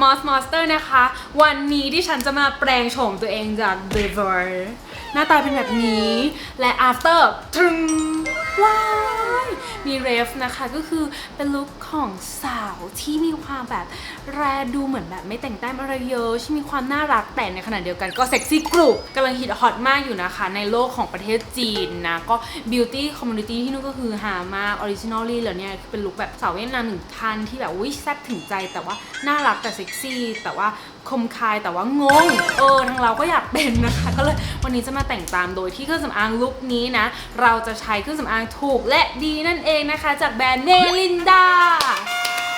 มอสมอสเตอร์นะคะ วันนี้ที่ฉันจะมาแปลงโฉมตัวเองจาก b e v e r หน้าตาเป็นแบบนี้ และ after ทึงว้ายมีเรฟนะคะก็คือเป็นลุคของสาวที่มีความแบบแรดูเหมือนแบบไม่แต่งแต้มอะไรเยอะที่มีความน่ารักแต่ในขณะเดียวกันก็เซ็กซี่กรุบกำลังฮิตฮอตมากอยู่นะคะ ในโลกของประเทศจีนนะ ก็ beauty community ที่นู่นก็คือหามาก originally แล้วเนี่ยคือเป็นลุคแบบสาวเวียดนามหนึ่งท่านที่แบบวิแซ่บถึงใจ แต่ว่าน่ารักแต่เซ็กซี่ แต่ว่าคมคายแต่ว่างงเออทางเราก็อยากเป็นนะคะ ก็เลยวันนี้จะมาาแต่งตามโดยที่เครื่องสำอางลุคนี้นะ เราจะใช้เครื่องสำอางถูกและดีนั่นเองนะคะ จากแบรนด์เมลินดา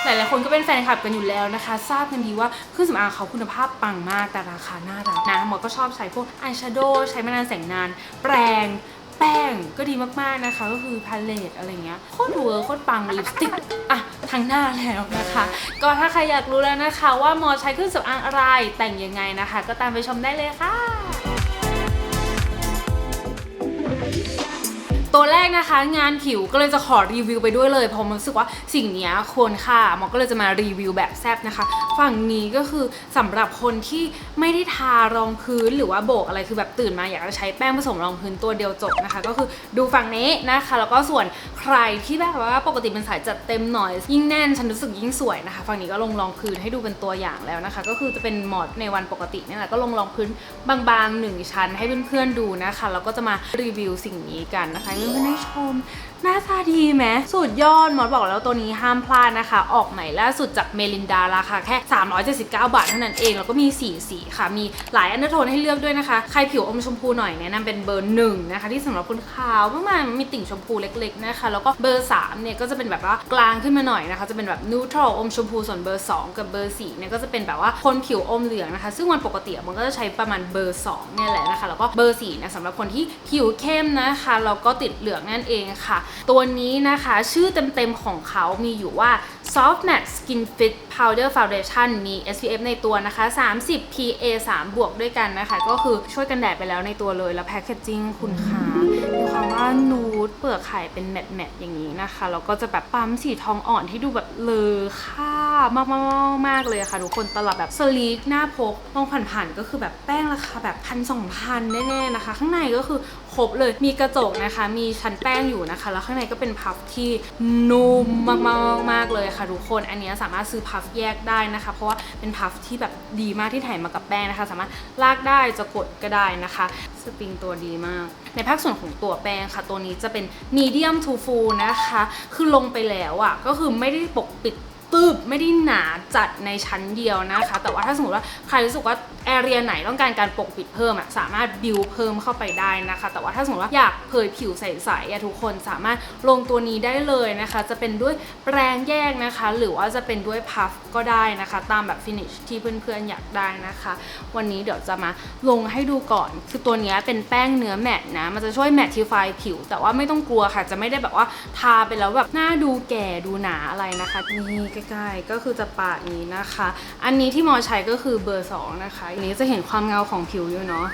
หลายๆคนก็เป็นแฟนคลับกันอยู่แล้วนะคะ ทราบกันดีว่าเครื่องสำอางเขาคุณภาพปังมากแต่ราคาน่ารักนะหมอก็ชอบใช้พวกอายแชโดว์ใช้มานานแสงนาน แปรงแป้งก็ดีมากๆนะคะ ก็คือพาเลตอะไรเงี้ยโคตรเวิร์คโคตรปังลิปสติกอะทั้งหน้าแล้วนะคะ ก็ถ้าใครอยากรู้แล้วนะคะ ว่าหมอใช้เครื่องสำอางอะไรแต่งยังไงนะคะ ก็ตามไปชมได้เลยค่ะ ตัวแรกนะคะงานผิวก็เลยจะขอรีวิวไปด้วยเลยเพราะมันรู้สึกว่าสิ่งนี้ควรค่าหมอก็เลยจะมารีวิวแบบแซบนะคะ ฝั่งนี้ก็คือสำหรับคนที่ไม่ได้ทารองพื้นหรือว่าโบกอะไรคือแบบตื่นมาอยากจะใช้แป้งผสมรองพื้นตัวเดียวจบนะคะ ก็คือดูฝั่งนี้นะคะแล้วก็ส่วนใครที่แบบว่าปกติเป็นสายจัดเต็มหน่อย ยิ่งแน่นฉันรู้สึกยิ่งสวยนะคะ ฝั่งนี้ก็ลงรองพื้นให้ดูเป็นตัวอย่างแล้วนะคะ ก็คือจะเป็นหมอดในวันปกตินี่แหละก็ลงรองพื้นบางๆหนึ่งชั้นให้เพื่อนๆดูนะคะแล้วก็จะมารีวิวสิ่งนี้กันนะคะให้เพื่อนๆได้ชม หน้าตาดีไหมสุดยอดหมอบอกแล้วตัวนี้ห้ามพลาดนะคะ ออกใหม่ล่าสุดจากเมลินดาราคาแค่ 379 บาทเท่านั้นเอง แล้วก็มี 4 สีค่ะ มีหลายอันดอร์โทนให้เลือกด้วยนะคะ ใครผิวอมชมพูหน่อยแนะนำเป็นเบอร์หนึ่งนะคะ ที่สำหรับคนขาวมากๆมีติ่งชมพูเล็กๆนะคะ แล้วก็เบอร์3เนี่ยก็จะเป็นแบบว่ากลางขึ้นมาหน่อยนะคะ จะเป็นแบบนูทรัลอมชมพูส่วนเบอร์ 2 กับเบอร์4เนี่ยก็จะเป็นแบบว่าคนผิวอมเหลืองนะคะ ซึ่งวันปกติมันก็จะใช้ประมาณเบอร์2เนี่ยแหละนะคะ แล้วก็เบอร์4เนี่สำหรับคนที่ผิวเข้มนะคะแล้วก็ติดเหลืองนั่นเองค่ะตัวนี้นะคะชื่อเต็มๆของเขามีอยู่ว่า Soft Matte Skin Fit Powder Foundation มี SPF ในตัวนะคะ 30 PA 3 บวกด้วยกันนะคะ ก็คือช่วยกันแดดไปแล้วในตัวเลย แล้วแพคเกจจิ้งคุณคะมีความว่านูดเปลือกไข่เป็นแมตแมตๆอย่างนี้นะคะ แล้วก็จะแบบปั๊มสีทองอ่อนที่ดูแบบเลอค่ามากๆมากเลยค่ะ ทุกคนตลับแบบสลีกหน้าพกมองผ่านๆก็คือแบบแป้งราคาแบบพันสองพันแน่ๆนะคะ ข้างในก็คือ ครบเลย มีกระจกนะคะ มีชั้นแป้งอยู่นะคะ แล้วข้างในก็เป็นพัฟที่นุ่มมากๆมากๆเลยค่ะทุกคน อันนี้สามารถซื้อพัฟแยกได้นะคะ เพราะว่าเป็นพัฟที่แบบดีมากที่ถ่ายมากับแป้งนะคะ สามารถลากได้จะกดก็ได้นะคะ สปริงตัวดีมาก ในภาคส่วนของตัวแป้งค่ะ ตัวนี้จะเป็น medium to full นะคะ คือลงไปแล้วอะ่ะ ก็คือไม่ได้ปกปิด ตึบไม่ได้หนาจัดในชั้นเดียวนะคะ แต่ว่าถ้าสมมติว่าใครรู้สึกว่าแอเรียไหนต้องการการปกปิดเพิ่มอะสามารถบิวเพิ่มเข้าไปได้นะคะ แต่ว่าถ้าสมมติว่าอยากเผยผิวใสๆอะทุกคนสามารถลงตัวนี้ได้เลยนะคะ จะเป็นด้วยแปรงแยกนะคะ หรือว่าจะเป็นด้วยพัฟก็ได้นะคะ ตามแบบฟินิชที่เพื่อนๆอยากได้นะคะ วันนี้เดี๋ยวจะมาลงให้ดูก่อน คือตัวนี้เป็นแป้งเนื้อแมตนะ มันจะช่วยแมตติฟายผิว แต่ว่าไม่ต้องกลัวค่ะ จะไม่ได้แบบว่าทาไปแล้วแบบหน้าดูแก่ดูหนาอะไรนะคะนี่ใกล้ๆ ก็คือจะปาดนี้นะคะ อันนี้ที่หมอใช้ก็คือเบอร์ 2 นะคะอันนี้จะเห็นความเงาของผิวอยู่เนาะ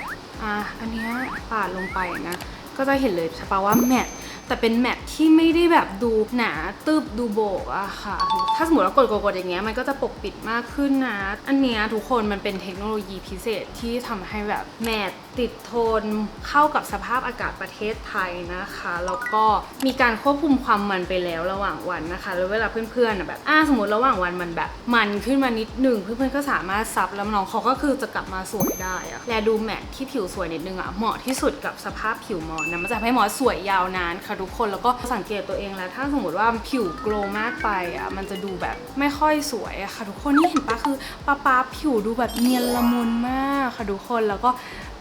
อะอันนี้ปาดลงไปนะ ก็จะเห็นเลยใช่ปะว่าแมท แต่เป็นแมตต์ที่ไม่ได้แบบดูหนาตึบดูโบกอะค่ะ ถ้าสมมติว่ากดกดอย่างเงี้ยมันก็จะปกปิดมากขึ้นนะ อันเนี้ยทุกคนมันเป็นเทคโนโลยีพิเศษที่ทำให้แบบแมตต์ติดทนเข้ากับสภาพอากาศประเทศไทยนะคะ แล้วก็มีการควบคุมความมันไปแล้วระหว่างวันนะคะ แล้วเวลาเพื่อนๆแบบอ่าสมมติระหว่างวันมันแบบ มันขึ้นมานิดหนึ่งเพื่อนๆก็สามารถซับแล้วน้องเขาก็คือจะกลับมาสวยได้อะและดูแมตต์ที่ผิวสวยนิดนึงอะเหมาะที่สุดกับสภาพผิวมอนะมันจะทำให้หมอสวยยาวนานค่ะทุกคนแล้วก็สังเกตตัวเองแล้วถ้าสมมติว่าผิวโกลว์มากไปอะมันจะดูแบบไม่ค่อยสวยอะค่ะ ทุกคนนี่เห็นปะคือป้าป้าผิวดูแบบเนียนละมุนมากค่ะทุกคนแล้วก็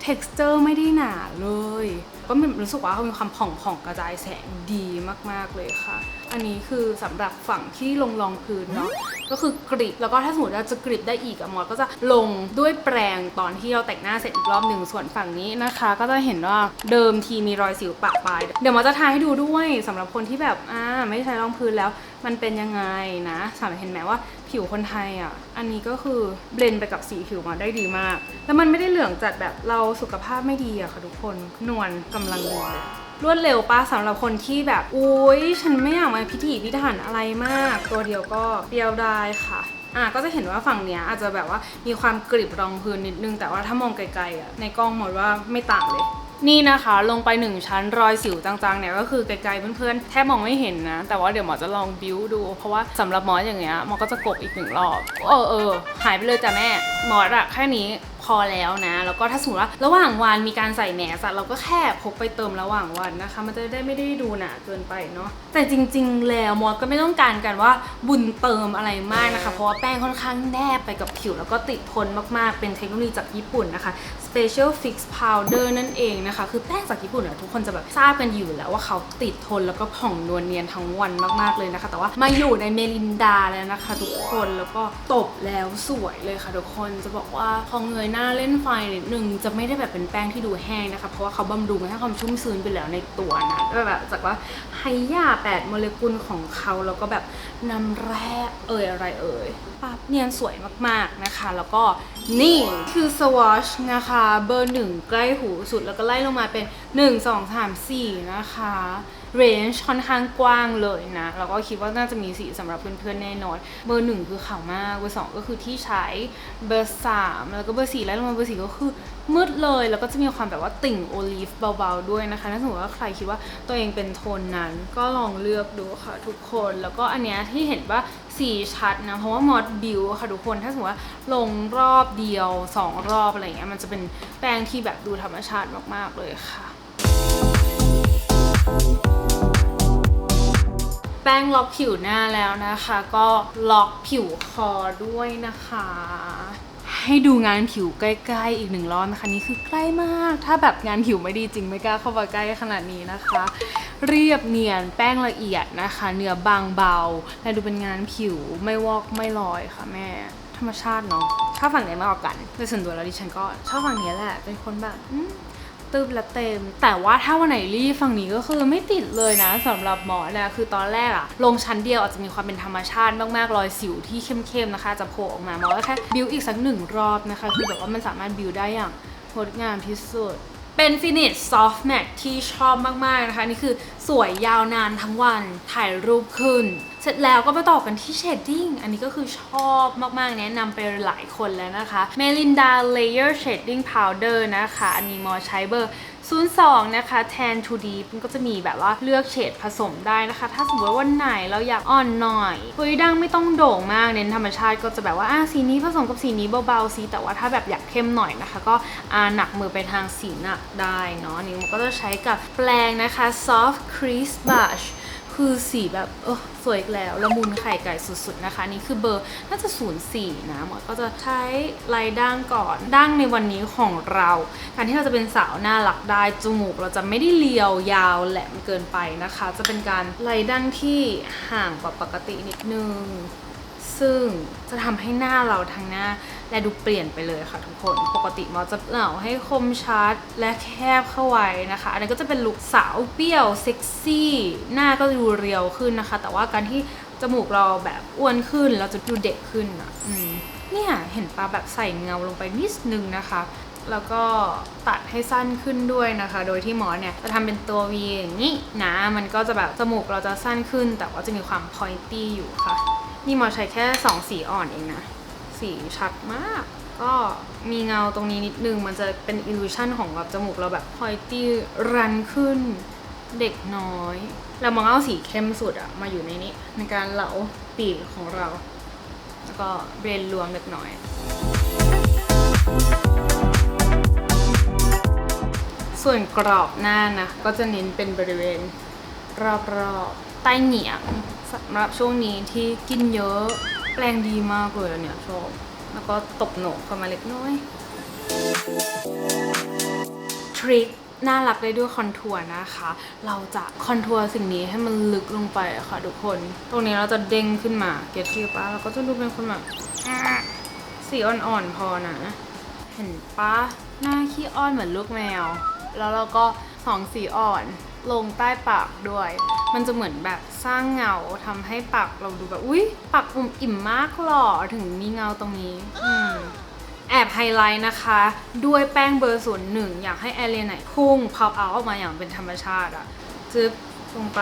texture ไม่ได้หนาเลย ก็มันรู้สึกว่าเขามีความผ่องผ่องกระจายแสงดีมาก ๆ เลยค่ะ อันนี้คือสำหรับฝั่งที่ลงรองพื้นเนาะก็คือกริบแล้วก็ถ้าสมมติเราจะกริบได้อีกอะมอสก็จะลงด้วยแปรงตอนที่เราแต่งหน้าเสร็จอีกรอบหนึ่งส่วนฝั่งนี้นะคะ ก็จะเห็นว่าเดิมทีมีรอยสิวปะปลายเดี๋ยวมอสจะทาให้ดูด้วยสำหรับคนที่แบบอ่าไม่ใช้รองพื้นแล้ว มันเป็นยังไงนะสามารถเห็นไหมว่าผิวคนไทยอะ อันนี้ก็คือเบลนไปกับสีผิวมาได้ดีมาก แล้วมันไม่ได้เหลืองจัดแบบเราสุขภาพไม่ดีอะค่ะทุกคน นวลกำลังดีเลยรวดเร็วป้าสำหรับคนที่แบบอุ้ยฉันไม่อยากมาพิถีพิถันอะไรมาก ตัวเดียวก็เดียวได้ค่ะอะก็จะเห็นว่าฝั่งเนี้ยอาจจะแบบว่ามีความกริบรองพื้นนิดนึงแต่ว่าถ้ามองไกลๆอะในกล้องหมดว่าไม่ต่างเลย นี่นะคะลงไปหนึ่งชั้นรอยสิวจางๆเนี่ยก็คือไกลๆเพื่อนๆแทบมองไม่เห็นนะ แต่ว่าเดี๋ยวหมอจะลองบิ้วดู เพราะว่าสำหรับหมออย่างเงี้ยหมอก็จะกบอีกหนึ่งรอบ เออเออหายไปเลยจ้ะแม่หมออะแค่นี้พอแล้วนะ แล้วก็ถ้าสมมติว่าระหว่างวันมีการใส่แมสอะเราก็แค่พกไปเติมระหว่างวันนะคะ มันจะได้ไม่ได้ดูหนาเกินไปเนาะแต่จริง ๆ แล้วมอสก็ไม่ต้องการกันว่าบุญเติมอะไรมากนะคะ เพราะว่าแป้งค่อนข้างแนบไปกับผิว แล้วก็ติดทนมากๆเป็นเทคโนโลยีจากญี่ปุ่นนะคะ Special Fix Powder นั่นเองนะคะ คือแป้งจากญี่ปุ่นเนี่ยทุกคนจะแบบทราบกันอยู่แล้วว่าเขาติดทนแล้วก็ผ่องนวลเนียนทั้งวันมากๆเลยนะคะ แต่ว่ามาอยู่ในเมลินดาแล้วนะคะ ทุกคนแล้วก็ตบแล้วสวยเลยค่ะทุกคนจะบอกว่าพอเงยหน้าเล่นไฟนิดนึงจะไม่ได้แบบเป็นแป้งที่ดูแห้งนะคะ เพราะว่าเขาบำรุงให้ความชุ่มชื้นไปแล้วในตัวนะแบบจากว่าไฮยา8โมเลกุลของเขาแล้วก็แบบน้ำแร่เอ่ยอะไรเอ่ยปั๊บเนียนสวยมากๆนะคะ แล้วก็นี่คือสวอชนะคะเบอร์หนึ่งใกล้หูสุดแล้วก็ไล่ลงมาเป็น 1 2 3 4 นะคะ เรนจ์ค่อนข้างกว้างเลยนะแล้วก็คิดว่าน่าจะมีสีสำหรับเพื่อนๆแน่นอน เบอร์หนึ่งคือขาวมาก เบอร์สองก็คือที่ใช้ เบอร์สามแล้วก็เบอร์สี่ไล่ลงมาเบอร์สี่ก็คือมืดเลย แล้วก็จะมีความแบบว่าติ่งโอลีฟเบาๆด้วยนะคะ ถ้าสมมติว่าใครคิดว่าตัวเองเป็นโทนนั้น ก็ลองเลือกดูค่ะทุกคน แล้วก็อันเนี้ยที่เห็นว่าสีชัดนะ เพราะว่ามอดบิวค่ะทุกคน ถ้าสมมติว่าลงรอบเดียวสองรอบอะไรเงี้ย มันจะเป็นแป้งที่แบบดูธรรมชาติมากๆเลยค่ะ ป้งล็อกผิวหน้าแล้วนะคะ ก็ล็อกผิวคอด้วยนะคะ ให้ดูงานผิวใกล้ๆอีกหนึ่งรอบนะคะนี่คือใกล้มาก ถ้าแบบงานผิวไม่ดีจริงไม่กล้าเข้ามาใกล้ขนาดนี้นะคะ เรียบเนียนแป้งละเอียดนะคะ เนื้อบางเบา และดูเป็นงานผิวไม่วอกไม่ลอยค่ะแม่ธรรมชาติเนาะชอบฝั่งไหนมากกว่ากันโดยส่วนตัวแล้วดิฉันก็ชอบฝั่งนี้แหละ เป็นคนแบบ ตึบและเต็ม แต่ว่าถ้าวันไหนรีบฝั่งนี้ก็คือไม่ติดเลยนะสำหรับหมอนะคือตอนแรกอะลงชั้นเดียวอาจจะมีความเป็นธรรมชาติมากๆรอยสิวที่เข้มๆนะคะ จะโผล่ออกมาหมอก็แค่บิวอีกสักหนึ่งรอบนะคะ คือแบบว่ามันสามารถบิวได้อย่างงดงามที่สุด เป็นฟินิชซอฟต์แมทที่ชอบมาก ๆ นะคะ นี่คือสวยยาวนานทั้งวันถ่ายรูปขึ้น เสร็จแล้วก็มาต่อกันที่เชดดิ้งอันนี้ก็คือชอบมาก ๆ แนะนำไปหลายคนแล้วนะคะ Melinda Layer Shading Powder นะคะ อันนี้มอใช้เบอร์ 02 นะคะ Tan to Deep มันก็จะมีแบบว่าเลือกเฉดผสมได้นะคะ ถ้าสมมติว่าวันไหนเราอยากอ่อนหน่อยเฮ้ยดังไม่ต้องโด่งมากเน้นธรรมชาติก็จะแบบว่าอะสีนี้ผสมกับสีนี้เบาๆสีแต่ว่าถ้าแบบอยากเข้มหน่อยนะคะ ก็อ่าหนักมือไปทางสีหนักได้เนาะอันนี่มันก็จะใช้กับแปรงนะคะ Soft Crease Brush คือสีแบบเออสวยอีกแล้วละมุนไข่ไก่สุดๆนะคะนี่คือเบอร์น่าจะ 04 นะหมอก็จะใช้ลายด่างก่อนด่างในวันนี้ของเราการที่เราจะเป็นสาวน่ารักได้จมูกเราจะไม่ได้เลียวยาวแหลมเกินไปนะคะ จะเป็นการลายด่างที่ห่างกว่าปกตินิดนึง ซึ่งจะทำให้หน้าเราทั้งหน้า และดูเปลี่ยนไปเลยค่ะทุกคน ปกติมอจะเหล่าให้คมชัดและแคบเข้าไว้นะคะ อันนี้ก็จะเป็นลุคสาวเปรี้ยวเซ็กซี่ หน้าก็ดูเรียวขึ้นนะคะ แต่ว่าการที่จมูกเราแบบอ้วนขึ้นเราจะดูเด็กขึ้นอะอืมเนี่ยเห็นปะแบบใส่เงาลงไปนิดนึงนะคะแล้วก็ตัดให้สั้นขึ้นด้วยนะคะ โดยที่หมอเนี่ยจะทำเป็นตัว V อย่างนี้นะ มันก็จะแบบจมูกเราจะสั้นขึ้น แต่ว่าจะมีความ pointy อยู่ค่ะ นี่หมอใช้แค่2สีอ่อนเองนะ สีชัดมาก ก็มีเงาตรงนี้นิดนึง มันจะเป็น illusion ของแบบจมูกเราแบบ pointy รันขึ้นเด็กน้อยแล้วมองเอาสีเข้มสุดอะมาอยู่ในนี้ ในการเหลาปีกของเรา แล้วก็เบรนรวมเล็กน้อยส่วนกรอบหน้านะ ก็จะเน้นเป็นบริเวณรอบๆใต้เหนียง สำหรับช่วงนี้ที่กินเยอะแปลงดีมากเลยเนี่ยชอบแล้วก็ตบโหนกเข้ามาเล็กน้อยทริคน่ารักได้ด้วยคอนทัวร์นะคะ เราจะคอนทัวร์สิ่งนี้ให้มันลึกลงไปค่ะทุกคน ตรงนี้เราจะเด้งขึ้นมา เก็ตฟิลปะเราก็จะดูเป็นคนแบบสีอ่อนๆพอนะ เห็นปะหน้าขี้อ้อนเหมือนลูกแมว แล้วเราก็สองสีอ่อน ลงใต้ปากด้วย มันจะเหมือนแบบสร้างเงาทำให้ปากเราดูแบบอุ๊ยปากอุ่มอิ่มมากหรอถึงมีเงาตรงนี้อืมแอบไฮไลท์นะคะ ด้วยแป้งเบอร์ศูนย์หนึ่งอยากให้แอเรียไหนพุ่งพอปเอาออกมาอย่างเป็นธรรมชาติอะจึ๊บลงไป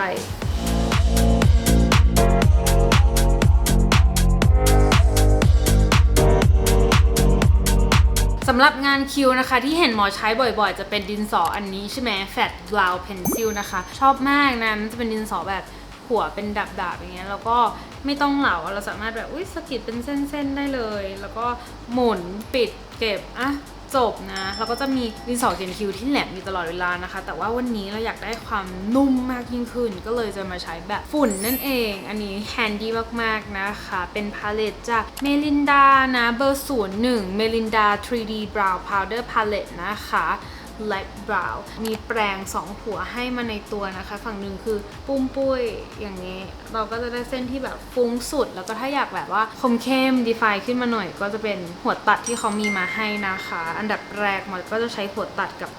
ำหรับงานคิวนะคะ ที่เห็นหมอใช้บ่อยๆ จะเป็นดินสออันนี้ใช่ไหม Fat Brow Pencil นะคะ ชอบมากนะมันจะเป็นดินสอแบบหัวเป็นดับๆอย่างเงี้ยแล้วก็ไม่ต้องเหลาเราสามารถแบบอุ้ยสกิดเป็นเส้นๆได้เลย แล้วก็หมุนปิดเก็บอะ จบนะเราก็จะมีดินสอเขียนคิ้วที่แหลมอยู่ตลอดเวลานะคะ แต่ว่าวันนี้เราอยากได้ความนุ่มมากยิ่งขึ้น ก็เลยจะมาใช้แบบฝุ่นนั่นเอง อันนี้แฮนดี้มากๆนะคะ เป็นพาเลตจากเมลินดานะเบอร์ศูนย์หนึ่งเมลินดา 3D Brow Powder Palette นะคะ Light Brow มีแปรงสองหัวให้มาในตัวนะคะ ฝั่งหนึ่งคือปุ้มปุ้ยอย่างนี้ เราก็จะได้เส้นที่แบบฟุ้งสุด แล้วก็ถ้าอยากแบบว่าคมเข้ม define ขึ้นมาหน่อย ก็จะเป็นหัวตัดที่เขามีมาให้นะคะ อันดับแรกมันก็จะใช้หัวตัดกับ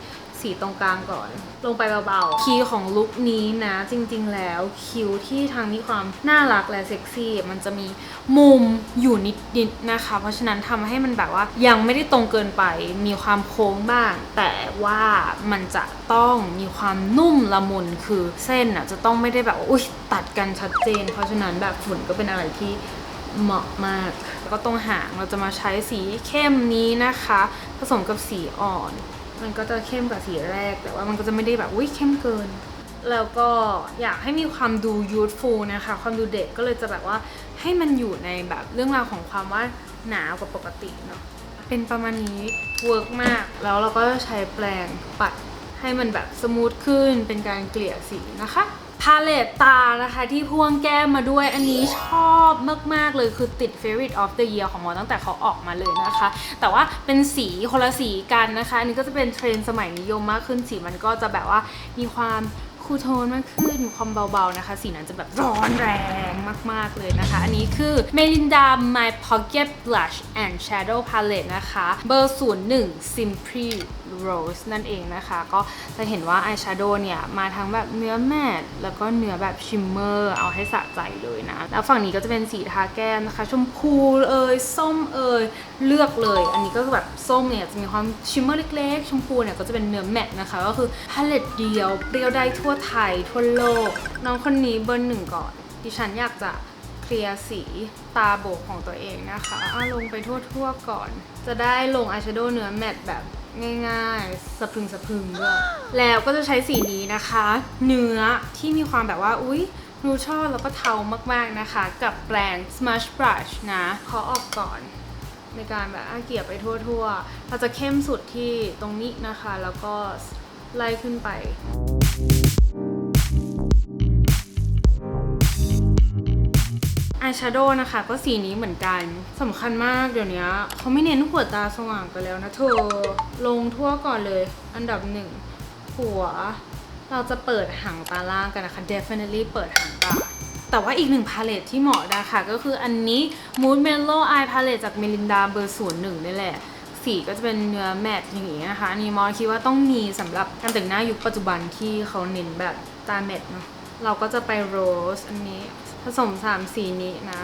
สีตรงกลางก่อน ลงไปเบาๆ คีย์ของลุคนี้นะ จริงๆแล้วคิ้วที่ทางมีความน่ารักและเซ็กซี่ มันจะมีมุมอยู่นิดๆนะคะ เพราะฉะนั้นทำให้มันแบบว่ายังไม่ได้ตรงเกินไปมีความโค้งบ้าง แต่ว่ามันจะต้องมีความนุ่มละมุนคือเส้นอะจะต้องไม่ได้แบบอุ้ยตัดกันชัดเจน เพราะฉะนั้นแบบฝุ่นก็เป็นอะไรที่เหมาะมาก แล้วก็ตรงหางเราจะมาใช้สีเข้มนี้นะคะ ผสมกับสีอ่อน มันก็จะเข้มกว่าสีแรก แต่ว่ามันก็จะไม่ได้แบบอุ้ยเข้มเกิน แล้วก็อยากให้มีความดู youthful นะคะ ความดูเด็กก็เลยจะแบบว่าให้มันอยู่ในแบบเรื่องราวของความว่าหนากว่าปกติเนาะเป็นประมาณนี้เวิร์กมาก แล้วเราก็ใช้แปรงปัดให้มันแบบสมูทขึ้นเป็นการเกลี่ยสีนะคะ พาเลตตานะคะที่พ่วงแก้มมาด้วยอันนี้ชอบมาก ๆ เลยคือติด favorite of the year ของหมอตั้งแต่เขาออกมาเลยนะคะ แต่ว่าเป็นสีคนละสีกันนะคะ อันนี้ก็จะเป็นเทรนด์สมัยนิยมมากขึ้นสีมันก็จะแบบว่ามีความคูลโทนมากขึ้นความเบาๆนะคะ สีนั้นจะแบบร้อนแรงมากๆเลยนะคะ อันนี้คือ Melinda My Pocket Blush and Shadow Palette นะคะ เบอร์ 01 Simply Rose นั่นเองนะคะ ก็จะเห็นว่า Eyeshadow เนี่ย มาทั้งแบบเนื้อแมตต์แล้วก็เนื้อแบบชิมเมอร์เอาให้สะใจเลยนะ แล้วฝั่งนี้ก็จะเป็นสีทาแก้มนะคะ ชมพูเอยส้มเอยเลือกเลย อันนี้ก็แบบส้มเนี่ย จะมีความชิมเมอร์เล็กๆ ชมพูเนี่ย ก็จะเป็นเนื้อแมตต์นะคะ ก็คือพาเลตเดียวเปรี้ยวได้ทั่วไทยทั่วโลก น้องคนนี้เบอร์หนึ่งก่อนดิฉันอยากจะเคลียร์สีตาโบกของตัวเองนะคะเอาลงไปทั่วๆก่อน จะได้ลงอายแชโดว์เนื้อแมตต์แบบ ง่ายๆ สะพึงสะพึงด้วย แล้วก็จะใช้สีนี้นะคะ เนื้อที่มีความแบบว่า อุ๊ยนูชอบแล้วก็เทามากๆนะคะ กับแปรง Smush Brush นะขอออกก่อน ในการแบบอะเกลี่ยไปทั่วๆ เราจะเข้มสุดที่ตรงนี้นะคะ แล้วก็ไล่ขึ้นไป อายแชโดว์นะคะ ก็สีนี้เหมือนกันสำคัญมากเดี๋ยวนี้เขาไม่เน้นหัวตาสว่างกันแล้วนะเธอ ลงทั่วก่อนเลย อันดับหนึ่งหัว เราจะเปิดหางตาล่างกันนะคะ definitely เปิดหางตา แต่ว่าอีกหนึ่งพาเลตที่เหมาะนะคะก็คืออันนี้ Mood Mellow Eye Palette จาก Melinda เบอร์ศูนย์หนึ่งนี่แหละ สีก็จะเป็นเนื้อแมตต์อย่างงี้นะคะอันนี้มอคิดว่าต้องมีสำหรับการแต่งหน้ายุคปัจจุบันที่เขาเน้นแบบตาแมตต์เนาะเราก็จะไปโรสอันนี้ สม 3 สีนี้นะ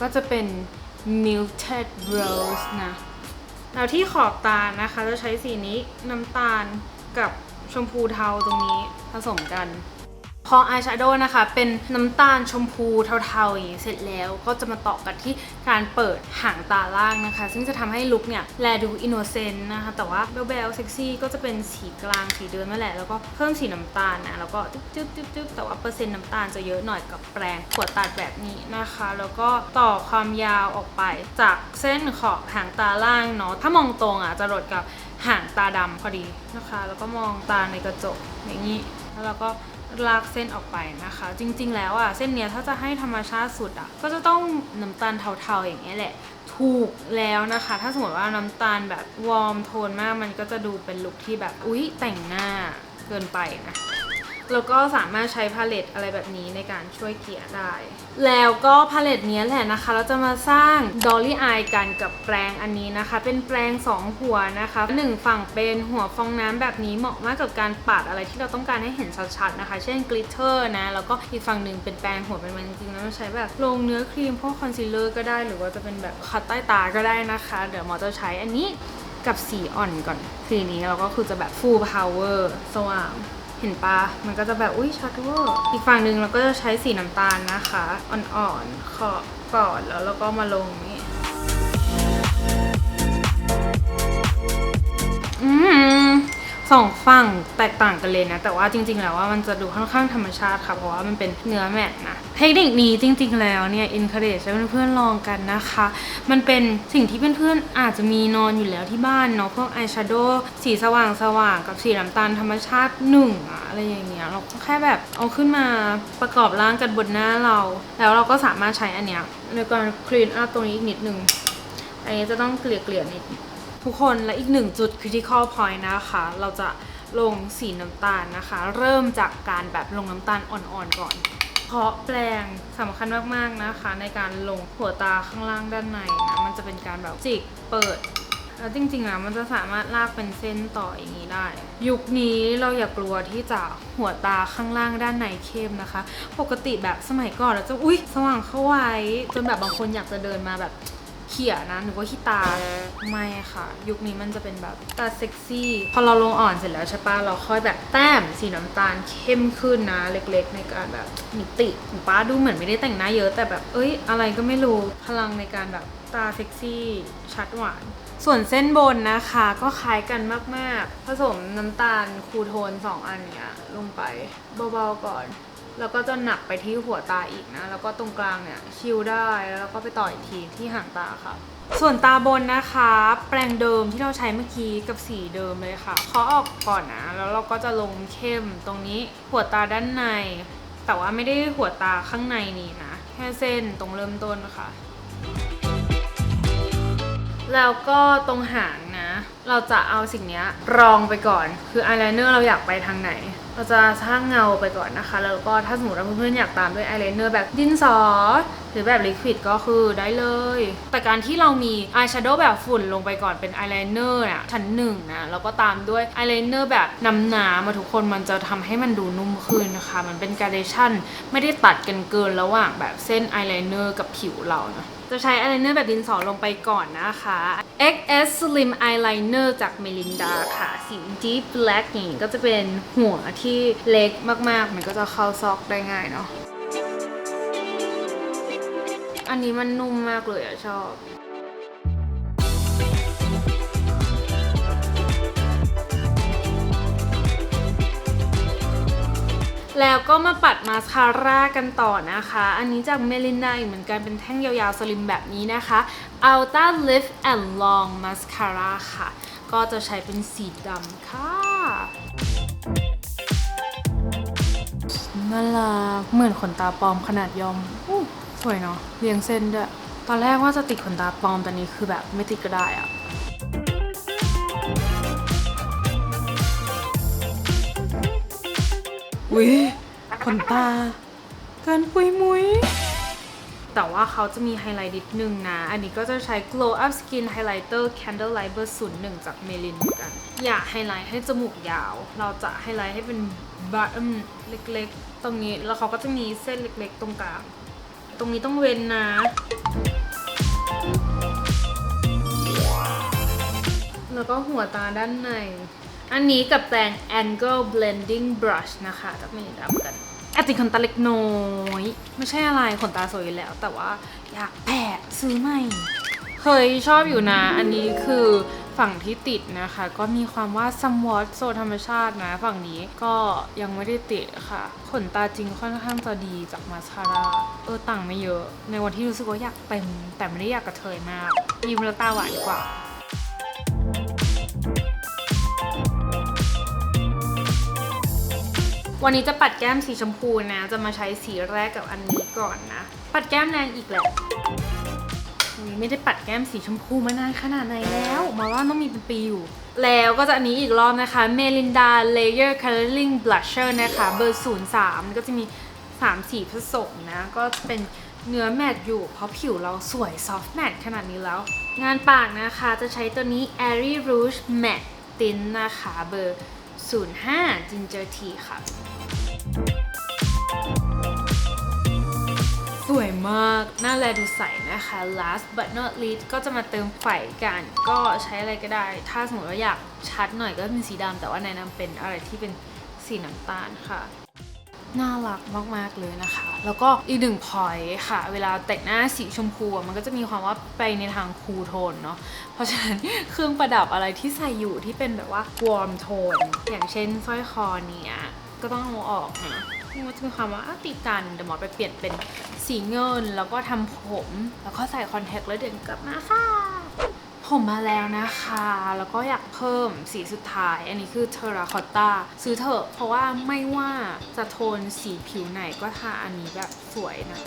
ก็จะเป็น muted rose นะแล้วที่ขอบตานะคะ จะใช้สีนี้น้ำตาลกับชมพูเทาตรงนี้ผสมกัน พออายแชโดว์นะคะ เป็นน้ำตาลชมพูเทาๆอย่างนี้เสร็จแล้วก็จะมาต่อกันที่การเปิดหางตาล่างนะคะ ซึ่งจะทำให้ลุคเนี่ย แลดูอินโนเซนต์นะคะ แต่ว่าเบลๆเซ็กซี่ก็จะเป็นสีกลางสีเดิมนั่นแหละ แล้วก็เพิ่มสีน้ำตาลนะ แล้วก็จึ๊บจึ๊บจึ๊บจึ๊บแต่ว่าเปอร์เซ็นต์น้ำตาลจะเยอะหน่อยกับแปรงขวดตัดแบบนี้นะคะ แล้วก็ต่อความยาวออกไปจากเส้นขอบหางตาล่างเนาะถ้ามองตรงอะจะรดกับหางตาดำพอดีนะคะ แล้วก็มองตาในกระจกอย่างนี้แล้วเราก็ ลากเส้นออกไปนะคะ จริงๆ แล้วอะ เส้นเนี้ยถ้าจะให้ธรรมชาติสุดอะ ก็จะต้องน้ำตาลเทาๆอย่างเงี้ยแหละ ถูกแล้วนะคะ ถ้าสมมติว่าน้ำตาลแบบวอร์มโทนมาก มันก็จะดูเป็นลุคที่แบบ อุ๊ย แต่งหน้าเกินไปนะ แล้วก็สามารถใช้พาเลตอะไรแบบนี้ในการช่วยเกลี่ยได้ แล้วก็พาเลตเนี้ยแหละนะคะ เราจะมาสร้างดอลลี่อายกันกับแปรงอันนี้นะคะ เป็นแปรง 2 หัวนะคะหนึ่งฝั่งเป็นหัวฟองน้ำแบบนี้เหมาะมากกับการปัดอะไรที่เราต้องการให้เห็นชัดๆนะคะ เช่นกลิตเตอร์นะ แล้วก็อีกฝั่งหนึ่งเป็นแปรงหัวเป็นมันจริงๆแล้วใช้แบบลงเนื้อครีมพวกคอนซีลเลอร์ก็ได้ หรือว่าจะเป็นแบบคัดใต้ตาก็ได้นะคะ เดี๋ยวหมอจะใช้อันนี้กับสีอ่อนก่อน สีนี้เราก็คือจะแบบ full power สว่าง เห็นปะมันก็จะแบบอุ้ยชัดเวอร์อีกฝั่งหนึ่งเราก็จะใช้สีน้ำตาลนะคะ อ่อนๆขอบก่อนแล้วเราก็มาลงนี่อืม สองฝั่งแตกต่างกันเลยนะ แต่ว่าจริง ๆ แล้วว่ามันจะดูค่อนข้างธรรมชาติค่ะ เพราะว่ามันเป็นเนื้อแมทนะ เทคนิคนี้จริง ๆ แล้วเนี่ย encourage ให้เพื่อนๆลองกันนะคะ มันเป็นสิ่งที่เพื่อนๆอาจจะมีนอนอยู่แล้วที่บ้านเนาะพวกอายแชโดว์สีสว่างๆกับสีน้ำตาลธรรมชาติหนึ่งอะอะไรอย่างเงี้ยเราก็แค่แบบเอาขึ้นมาประกอบร่างกันบนหน้าเรา แล้วเราก็สามารถใช้อันเนี้ยในการ clean up ตรงนี้อีกนิดนึงอันนี้จะต้องเกลี่ยๆนิด ทุกคนและอีกหนึ่งจุด critical point นะคะ เราจะลงสีน้ำตาลนะคะ เริ่มจากการแบบลงน้ำตาลอ่อนๆก่อน เพราะแปลงสำคัญมากๆนะคะ ในการลงหัวตาข้างล่างด้านในนะมันจะเป็นการแบบจิกเปิดแล้วจริงๆอะมันจะสามารถลากเป็นเส้นต่ออย่างนี้ได้ ยุคนี้เราอย่ากลัวที่จะหัวตาข้างล่างด้านในเข้มนะคะ ปกติแบบสมัยก่อนเราจะอุ๊ย สว่างเข้าไว้ จนแบบบางคนอยากจะเดินมาแบบ เขี่ยนะหรือว่าขี้ตาไม่ค่ะ ยุคนี้มันจะเป็นแบบตาเซ็กซี่ พอเราลงอ่อนเสร็จแล้วใช่ปะเราค่อยแบบแต้มสีน้ำตาลเข้มขึ้นนะ เล็กๆ ในการแบบมิติของป้าดูเหมือนไม่ได้แต่งหน้าเยอะแต่แบบเอ้ย อะไรก็ไม่รู้พลังในการแบบตาเซ็กซี่ชัดหวาน ส่วนเส้นบนนะคะก็คล้ายกันมากๆ ผสมน้ำตาลคูโทน 2 อันเนี้ยลงไปเบาๆก่อน แล้วก็จะหนักไปที่หัวตาอีกนะ แล้วก็ตรงกลางเนี่ยชิลได้แล้วก็ไปต่ออีกทีที่หางตาค่ะ ส่วนตาบนนะคะ แปรงเดิมที่เราใช้เมื่อกี้กับสีเดิมเลยค่ะเคาะออกก่อนนะแล้วเราก็จะลงเข้มตรงนี้หัวตาด้านใน แต่ว่าไม่ได้หัวตาข้างในนี้นะแค่เส้นตรงเริ่มต้นค่ะ แล้วก็ตรงหางนะ เราจะเอาสิ่งนี้รองไปก่อน คืออายไลเนอร์เราอยากไปทางไหน เราจะสร้างเงาไปก่อนนะคะ แล้วก็ถ้าสมมติว่าเพื่อนๆอยากตามด้วยอายไลเนอร์แบบดินสอ หรือแบบลิควิดก็คือได้เลย แต่การที่เรามีอายแชโดว์แบบฝุ่นลงไปก่อนเป็นอายไลเนอร์เนี่ยชั้นหนึ่งนะแล้วก็ตามด้วยอายไลเนอร์แบบน้ำหนามาทุกคนมันจะทำให้มันดูนุ่มขึ้นนะคะ มันเป็นการเดชั่นไม่ได้ตัดกันเกินระหว่างแบบเส้นอายไลเนอร์กับผิวเรานะ จะใช้อายไลเนอร์แบบดินสอลงไปก่อนนะคะ XS Slim Eyeliner จากเมลินดาค่ะ สี Deep Black อย่างนี้ก็จะเป็นหัวที่เล็กมากๆ มันก็จะเข้าซอกได้ง่ายเนาะ อันนี้มันนุ่มมากเลยอะชอบ แล้วก็มาปัดมาสคาร่ากันต่อนะคะ อันนี้จากเมลินดาอีกเหมือนกันเป็นแท่งยาวๆสลิมแบบนี้นะคะ Ultra Lift and Long Mascara ค่ะ ก็จะใช้เป็นสีดำค่ะน่ารักเหมือนขนตาปลอมขนาดย่อมอสวยเนาะเรียงเส้นด้วย ตอนแรกว่าจะติดขนตาปลอมแต่นี้คือแบบไม่ติดก็ได้อะ วิขนตาการปุยมุย แต่ว่าเขาจะมีไฮไลท์นิดนึงนะ อันนี้ก็จะใช้ Glow Up Skin Highlighter Candlelight เบอร์01จากเมลินเหมือนกัน อยากไฮไลท์ให้จมูกยาว เราจะไฮไลท์ให้เป็นบัตมเล็กๆ ตรงนี้ แล้วเขาก็จะมีเส้นเล็กๆ ตรงกลาง ตรงนี้ต้องเว้นนะแล้วก็หัวตาด้านใน อันนี้กับแปรง Angle Blending Brush นะคะจากเมลินดาเหมือนกันแอบติดขนตาเล็กน้อยไม่ใช่อะไรขนตาสวยอยู่แล้ว แต่ว่าอยากแปะซื้อใหม่ เคยชอบอยู่นะ อันนี้คือฝั่งที่ติดนะคะ ก็มีความว่า somewhat โซธรรมชาตินะ ฝั่งนี้ก็ยังไม่ได้ติดค่ะ ขนตาจริงค่อนข้างจะดีจากมาสคาร่าเออต่างไม่เยอะ ในวันที่รู้สึกว่าอยากเต็มแต่ไม่ได้อยากกระเทยมากยิ้มแล้วตาหวานกว่า วันนี้จะปัดแก้มสีชมพูนะ จะมาใช้สีแรกกับอันนี้ก่อนนะ ปัดแก้มแรงอีกแหละไม่ได้ปัดแก้มสีชมพูมานานขนาดไหนแล้ว มาว่าต้องมีเป็นปีอยู่ แล้วก็จะอันนี้อีกรอบนะคะ Melinda Layer Coloring Blusher นะคะเบอร์ 03 ก็จะมี 3 สีผสมนะ ก็เป็นเนื้อแมตต์อยู่เพราะผิวเราสวย soft matte ขนาดนี้แล้ว งานปากนะคะจะใช้ตัวนี้ Airy Rouge Matte Tint นะคะเบอร์ 05 Ginger Tea ค่ะ สวยมาก หน้าแลดูใสนะคะ last but not least ก็จะมาเติมไฟกัน ก็ใช้อะไรก็ได้ ถ้าสมมติว่าอยากชัดหน่อยก็เป็นสีดำแต่ว่าแนะนำเป็นอะไรที่เป็นสีน้ำตาลค่ะ น่ารักมาก ๆ เลยนะคะ แล้วก็อีกหนึ่งพอยค่ะ เวลาแต่งหน้าสีชมพูอะมันก็จะมีความว่าไปในทางคูลโทนเนาะ เพราะฉะนั้นเครื่องประดับอะไรที่ใส่อยู่ที่เป็นแบบว่าวอร์มโทน อย่างเช่นสร้อยคอเนี้ยก็ต้องเอาออกนะมันจะมีความว่าติดกันเดี๋ยวหมอไปเปลี่ยนเป็นสีเงิน แล้วก็ทำผม แล้วก็ใส่คอนแทคแล้วเดินกลับมาค่ะ ผมมาแล้วนะคะ แล้วก็อยากเพิ่มสีสุดท้าย อันนี้คือเทอราคอตตาซื้อเถอะเพราะว่าไม่ว่าจะโทนสีผิวไหนก็ทาอันนี้แบบสวยนะ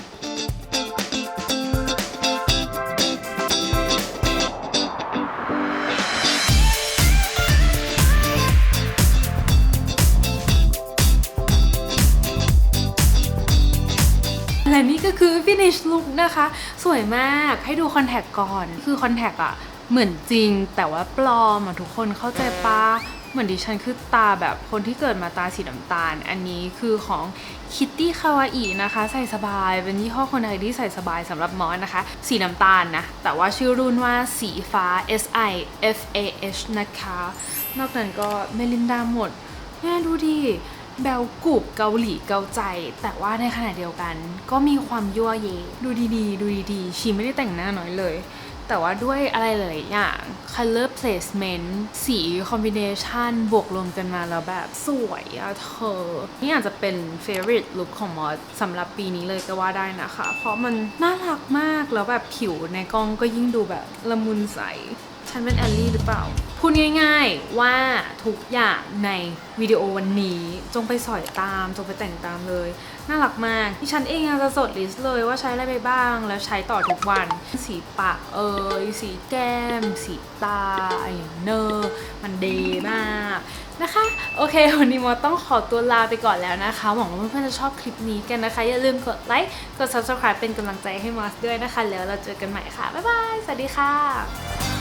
และนี่ก็คือ finish look นะคะ สวยมากให้ดูคอนแทคก่อน คือคอนแทคอะ เหมือนจริงแต่ว่าปลอมอะทุกคนเข้าใจปะเหมือนดิฉันคือตาแบบคนที่เกิดมาตาสีน้ำตาล อันนี้คือของ Kitty Kawaii นะคะ ใส่สบาย เป็นยี่ห้อคนไทยที่ใส่สบายสำหรับมอสนะคะ สีน้ำตาลนะ แต่ว่าชื่อรุ่นว่าสีฟ้า S I F A H นะคะ นอกนั้นก็เมลินดาหมดแม่ดูดิแบลกรุบเกาหลีเกาใจ แต่ว่าในขณะเดียวกัน ก็มีความยั่วเยดูดีๆ ดูดีๆชีไม่ได้แต่งหน้าน้อยเลย แต่ว่าด้วยอะไรหลายอย่าง color placement สี combination บวกรวมกันมาแล้วแบบสวยอะเธอ นี่อาจจะเป็น favorite look ของมอสสำหรับปีนี้เลยก็ว่าได้นะคะ เพราะมันน่ารักมากแล้วแบบผิวในกล้องก็ยิ่งดูแบบละมุนใส ฉันเป็นแอลลี่หรือเปล่า พูดง่ายๆว่าทุกอย่างในวิดีโอวันนี้จงไปสอยตาม จงไปแต่งตามเลย น่ารักมากที่ฉันเองยังจะจดลิสต์เลยว่าใช้อะไรไปบ้าง แล้วใช้ต่อทุกวัน สีปากเอยสีแก้ม สีตาอเนอร์ มันดีมากนะคะ โอเค วันนี้มอต้องขอตัวลาไปก่อนแล้วนะคะ หวังว่าเพื่อนๆจะชอบคลิปนี้กันนะคะ อย่าลืมกดไลค์กด subscribe เป็นกำลังใจให้มอสด้วยนะคะ แล้วเราเจอกันใหม่ค่ะบ๊ายบายสวัสดีค่ะ